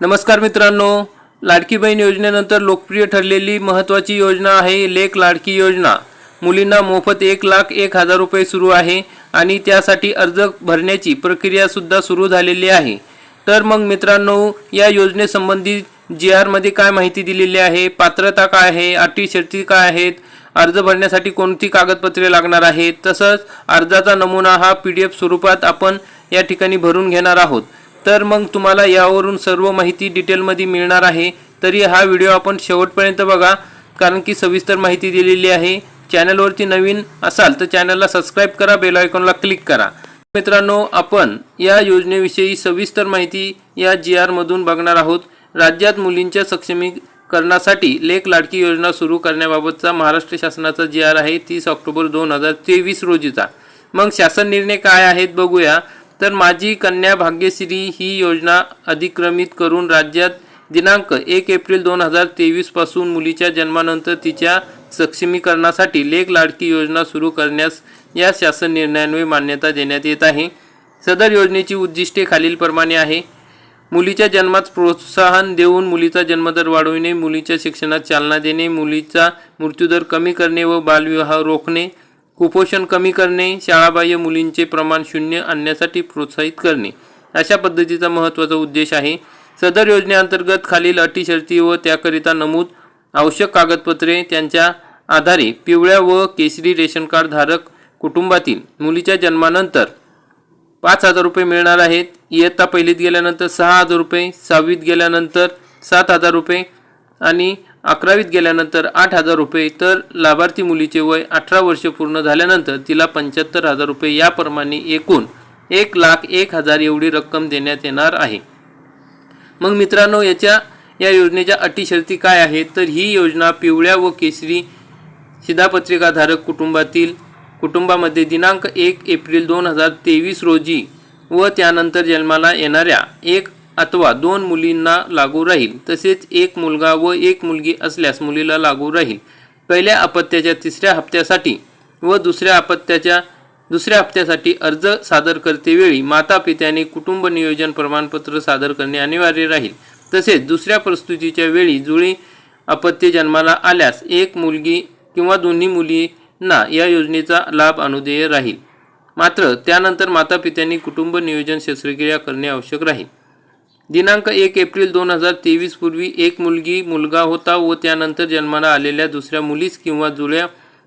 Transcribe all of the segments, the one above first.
नमस्कार मित्रांनो लाडकी बहीण योजनेनंतर लोकप्रिय ठरलेली महत्त्वाची योजना आहे लेख लाडकी योजना. मुलींना मोफत एक लाख एक हजार रुपये सुरू आहे आणि त्यासाठी अर्ज भरण्याची प्रक्रियासुद्धा सुरू झालेली आहे. तर मग मित्रांनो या योजनेसंबंधी जी आरमध्ये काय माहिती दिलेली आहे? पात्रता काय आहे? अटी शर्ती काय आहेत? अर्ज भरण्यासाठी कोणती कागदपत्रे लागणार आहेत? तसंच अर्जाचा नमुना हा पी डी एफ स्वरूपात आपण या ठिकाणी भरून घेणार आहोत. तर मग तुम्हाला यावरून सर्व माहिती डिटेलमध्ये मिळणार आहे. तरी हा व्हिडिओ आपण शेवटपर्यंत बघा कारण की सविस्तर माहिती दिलेली आहे. चॅनलवरती नवीन असाल तर चॅनलला सबस्क्राईब करा बेल आयकॉनला क्लिक करा. मित्रांनो आपण या योजनेविषयी सविस्तर माहिती या जी आरमधून बघणार आहोत. राज्यात मुलींच्या सक्षमीकरणासाठी लेख लाडकी योजना सुरू करण्याबाबतचा महाराष्ट्र शासनाचा जी आर आहे तीस ऑक्टोबर दोन हजार तेवीस रोजीचा. मग शासन निर्णय काय आहेत बघूया. तर माझी कन्या भाग्यश्री ही योजना अधिक्रमित करून राज्यात दिनांक एक एप्रिल दोन हजार तेवीसपासून मुलीच्या जन्मानंतर तिच्या सक्षमीकरणासाठी लेख लाडकी योजना सुरू करण्यास या शासन निर्णयान्वये मान्यता देण्यात येत आहे. सदर योजनेची उद्दिष्टे खालीलप्रमाणे आहे. मुलीच्या जन्मात प्रोत्साहन देऊन मुलीचा जन्मदर वाढविणे मुलीच्या शिक्षणात चालना देणे मुलीचा मृत्यूदर कमी करणे व बालविवाह रोखणे कुपोषण कमी करणे शाळाबाह्य मुलींचे प्रमाण शून्य आणण्यासाठी प्रोत्साहित करणे. अशा पद्धतीचा महत्त्वाचा उद्देश आहे. सदर योजनेअंतर्गत खालील अटी शर्ती व त्याकरिता नमूद आवश्यक कागदपत्रे त्यांच्या आधारे पिवळ्या व केसरी रेशन कार्ड धारक कुटुंबातील मुलीच्या जन्मानंतर पाच हजार रुपये मिळणार आहेत. इयत्ता पहिलीत गेल्यानंतर सहा हजार रुपये सहावीत गेल्यानंतर सात हजार रुपये आणि अकरावीत गेल्यानंतर आठ हजार रुपये तर लाभार्थी मुलीचे वय अठरा वर्ष पूर्ण झाल्यानंतर तिला पंच्याहत्तर हजार रुपये याप्रमाणे एकूण एक लाख एक हजार एवढी रक्कम देण्यात येणार आहे. मग मित्रांनो याच्या या योजनेच्या अटी शर्ती काय आहेत? तर ही योजना पिवळ्या व केसरी शिधापत्रिकाधारक कुटुंबातील कुटुंबामध्ये दिनांक एक एप्रिल दोन हजार तेवीस रोजी व त्यानंतर जन्माला येणाऱ्या एक अथवा दोन मुलींना लागू राहील तसेच एक मुलगा व एक मुलगी असल्यास मुलीला लागू राहील. पहिल्या अपत्याच्या तिसऱ्या हप्त्यासाठी व दुसऱ्या अपत्याच्या दुसऱ्या हप्त्यासाठी अर्ज सादर करतेवेळी माता पित्याने कुटुंब नियोजन प्रमाणपत्र सादर करणे अनिवार्य राहील. तसेच दुसऱ्या प्रस्तुतीच्या वेळी जुळी अपत्य जन्माला आल्यास एक मुलगी किंवा दोन्ही मुलींना या योजनेचा लाभ अनुदेय राहील. मात्र त्यानंतर माता पित्यांनी कुटुंब नियोजन शस्त्रक्रिया करणे आवश्यक राहील. दिनांक एक एप्रिल दोन हजार तेवीस पूर्वी एक मुलगी मुलगा होता व त्यानंतर जन्माला आलेल्या दुसऱ्या मुलीस किंवा जुळ्या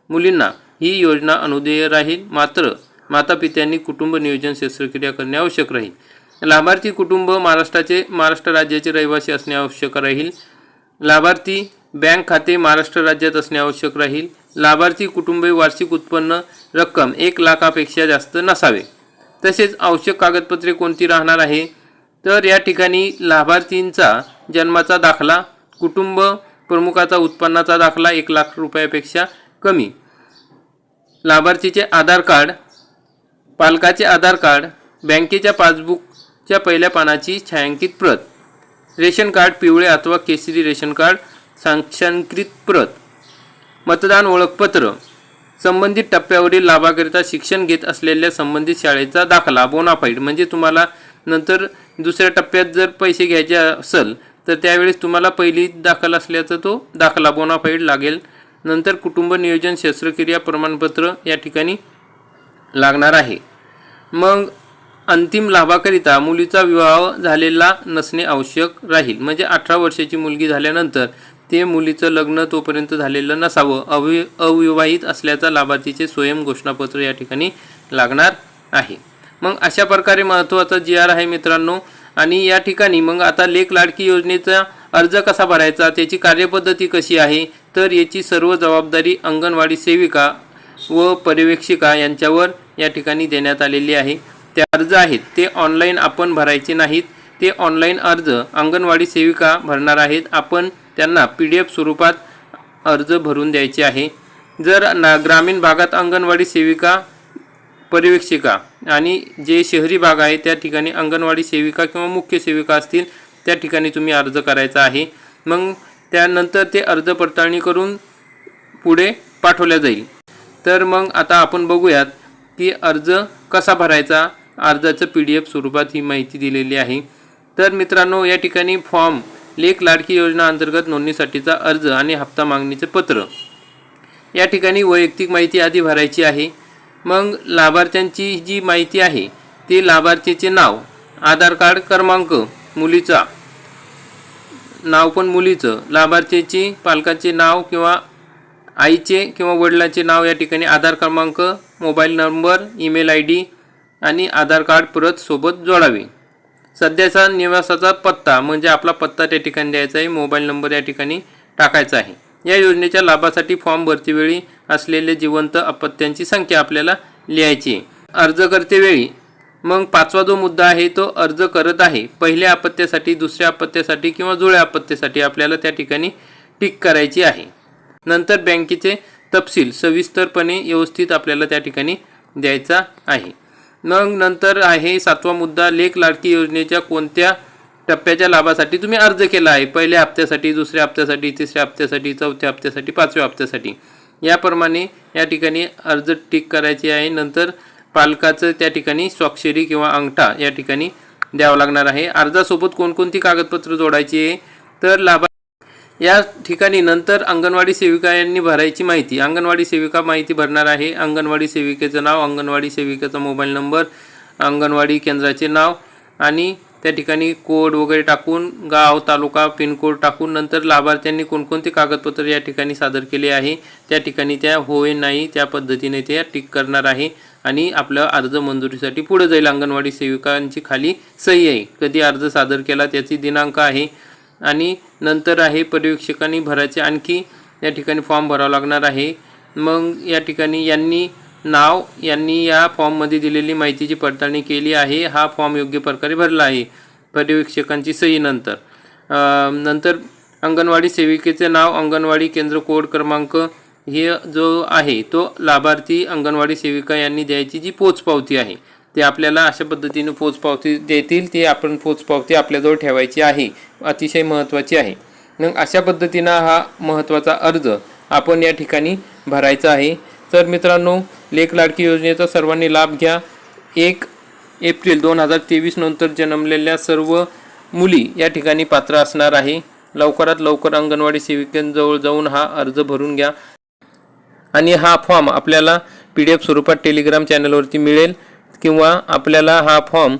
मुलींना ही योजना अनुदेय राहील. मात्र माता पित्यांनी कुटुंब नियोजन शस्त्रक्रिया करणे आवश्यक राहील. लाभार्थी कुटुंब महाराष्ट्राचे महाराष्ट्र राज्याचे रहिवासी असणे आवश्यक राहील. लाभार्थी बँक खाते महाराष्ट्र राज्यात असणे आवश्यक राहील. लाभार्थी कुटुंबे वार्षिक उत्पन्न रक्कम एक लाखापेक्षा जास्त नसावे. तसेच आवश्यक कागदपत्रे कोणती राहणार आहे? तर या ठिकाणी लाभार्थींचा जन्माचा दाखला कुटुंब प्रमुखाचा उत्पन्नाचा दाखला एक लाख रुपयापेक्षा कमी. लाभार्थीचे आधार कार्ड पालकाचे आधार कार्ड बँकेच्या पासबुकच्या पहिल्या पानाची छायांकित प्रत रेशन कार्ड पिवळे अथवा केसरी रेशन कार्ड साक्षांकृत प्रत मतदान ओळखपत्र संबंधित टप्प्यावरील लाभाकरिता शिक्षण घेत असलेल्या संबंधित शाळेचा दाखला बोनाफाईड म्हणजे तुम्हाला नंतर दुसऱ्या टप्प्यात जर पैसे घ्यायचे असेल तर त्यावेळेस तुम्हाला पहिली दाखल असल्याचा तो दाखला बोनाफाईड लागेल. नंतर कुटुंब नियोजन शस्त्रक्रिया प्रमाणपत्र या ठिकाणी लागणार आहे. मग अंतिम लाभाकरिता मुलीचा विवाह झालेला नसणे आवश्यक राहील. म्हणजे अठरा वर्षाची मुलगी झाल्यानंतर ते मुलीचं लग्न तोपर्यंत झालेलं नसावं. अवि अविवाहित असल्याचा लाभार्थीचे स्वयं घोषणापत्र या ठिकाणी लागणार आहे. मग अशा प्रकारे महत्त्वाचा जी आर आहे मित्रांनो. आणि या ठिकाणी मग आता लेख लाडकी योजनेचा अर्ज कसा भरायचा त्याची कार्यपद्धती कशी आहे तर याची सर्व जबाबदारी अंगणवाडी सेविका व पर्यवेक्षिका यांच्यावर या ठिकाणी देण्यात आलेली आहे. ते अर्ज आहेत ते ऑनलाईन आपण भरायचे नाहीत. ते ऑनलाईन अर्ज अंगणवाडी सेविका भरणार आहेत. आपण त्यांना पी डी एफ स्वरूपात अर्ज भरून द्यायचे आहे. जर ना ग्रामीण भागात अंगणवाडी सेविका पर्यवेक्षिका आणि जे शहरी भाग आहे त्या ठिकाणी अंगणवाडी सेविका किंवा मुख्य सेविका असतील त्या ठिकाणी तुम्ही अर्ज करायचा आहे. मग त्यानंतर ते अर्ज पडताळणी करून पुढे पाठवल्या जाईल. तर मग आता आपण बघूयात की अर्ज कसा भरायचा? अर्जाचं पी डी एफ स्वरूपात ही माहिती दिलेली आहे. तर मित्रांनो या ठिकाणी फॉर्म लेख लाडकी योजना अंतर्गत नोंदणीसाठीचा अर्ज आणि हप्ता मागणीचे पत्र. या ठिकाणी वैयक्तिक माहिती आधी भरायची आहे. मग लाभार्थ्यांची जी माहिती आहे ते लाभार्थीचे नाव आधार कार्ड क्रमांक मुलीचा नाव पण मुलीचं लाभार्थीची पालकाचे नाव किंवा आईचे किंवा वडिलांचे नाव या ठिकाणी आधार क्रमांक mobile number email I D आणि आधार कार्ड परत सोबत जोडावे. सध्याचा निवासाचा पत्ता म्हणजे आपला पत्ता त्या ठिकाणी द्यायचा आहे मोबाईल नंबर या ठिकाणी टाकायचा आहे. या योजनेच्या लाभासाठी फॉर्म भरतीवेळी असलेले जिवंत अपत्यांची संख्या आपल्याला लिहायची. अर्ज करतेवेळी मग पाचवा जो मुद्दा आहे तो अर्ज करत आहे. पहिल्या अपत्यासाठी दुसऱ्या अपत्यासाठी किंवा जुळ्या अपत्यासाठी आपल्याला त्या ठिकाणी टिक करायची आहे. नंतर बँकेचे तपशील सविस्तरपणे व्यवस्थित आपल्याला त्या ठिकाणी द्यायचा आहे. मग नंतर आहे सातवा मुद्दा लेख लाडकी योजनेच्या कोणत्या टप्प्याच्या लाभासाठी तुम्ही अर्ज केला आहे. पहिल्या हप्त्यासाठी दुसऱ्या हप्त्यासाठी तिसऱ्या हप्त्यासाठी चौथ्या हप्त्यासाठी पाचव्या हप्त्यासाठी. याप्रमाणे या ठिकाणी अर्ज टिक करायचे आहे. नंतर पालकाचं त्या ठिकाणी स्वाक्षरी किंवा अंगठा या ठिकाणी द्यावा लागणार आहे. अर्जासोबत कोणकोणती कागदपत्र जोडायची आहे? तर लाभा या ठिकाणी नंतर अंगणवाडी सेविका यांनी भरायची माहिती. अंगणवाडी सेविका माहिती भरणार आहे. अंगणवाडी सेविकेचं नाव अंगणवाडी सेविकेचा मोबाईल नंबर अंगणवाडी केंद्राचे नाव आणि त्या ठिकाणी कोड वगैरे टाकून गाव तालुका पिनकोड टाकून नंतर लाभार्थ्यांनी कोणकोणते कागदपत्र या ठिकाणी सादर केले आहे त्या ठिकाणी त्या होय नाही त्या पद्धतीने ते टिक करणार आहे. आणि आपलं अर्ज मंजुरीसाठी पुढे जाईल अंगणवाडी सेविकांची खाली सही आहे. कधी अर्ज सादर केला त्याची दिनांक आहे. आणि नंतर आहे पर्यवेक्षकांनी भरायचे आणखी या ठिकाणी फॉर्म भरावा लागणार आहे. मग या ठिकाणी यांनी नाव यांनी या फॉर्ममध्ये दिलेली माहितीची पडताळणी केली आहे. हा फॉर्म योग्य प्रकारे भरला आहे. पर्यवेक्षकांची सही नंतर. नंतर अंगणवाडी सेविकेचे नाव अंगणवाडी केंद्र कोड क्रमांक हे जो आहे तो लाभार्थी अंगणवाडी सेविका यांनी द्यायची जी पोचपावती आहे ते आपल्याला अशा पद्धतीने पोचपावती देतील ती आपण पोचपावती आपल्याजवळ ठेवायची आहे अतिशय महत्त्वाची आहे. मग अशा पद्धतीनं हा महत्त्वाचा अर्ज आपण या ठिकाणी भरायचा आहे. तर मित्रांनो लेख लाडकी योजनेचा सर्वांनी लाभ घ्या. एक एप्रिल दोन हजार तेवीस नंतर जन्मलेल्या सर्व मुली या ठिकाणी पात्र असणार आहे. लवकरात लवकर अंगणवाडी सेविकांजवळ जाऊन हा अर्ज भरून घ्या. आणि हा फॉर्म आपल्याला पी डी एफ स्वरूपात टेलिग्राम चॅनलवरती मिळेल किंवा आपल्याला हा फॉर्म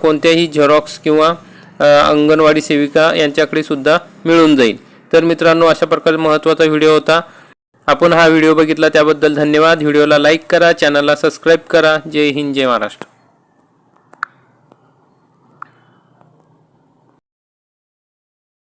कोणत्याही झेरॉक्स किंवा अंगणवाडी सेविका यांच्याकडे सुद्धा मिळून जाईल. तर मित्रांनो अशा प्रकारे महत्त्वाचा व्हिडिओ होता. आपण हा व्हिडिओ बघितला त्याबद्दल धन्यवाद. व्हिडिओला लाईक करा चॅनलला सबस्क्राईब करा. जय हिंद जय महाराष्ट्र.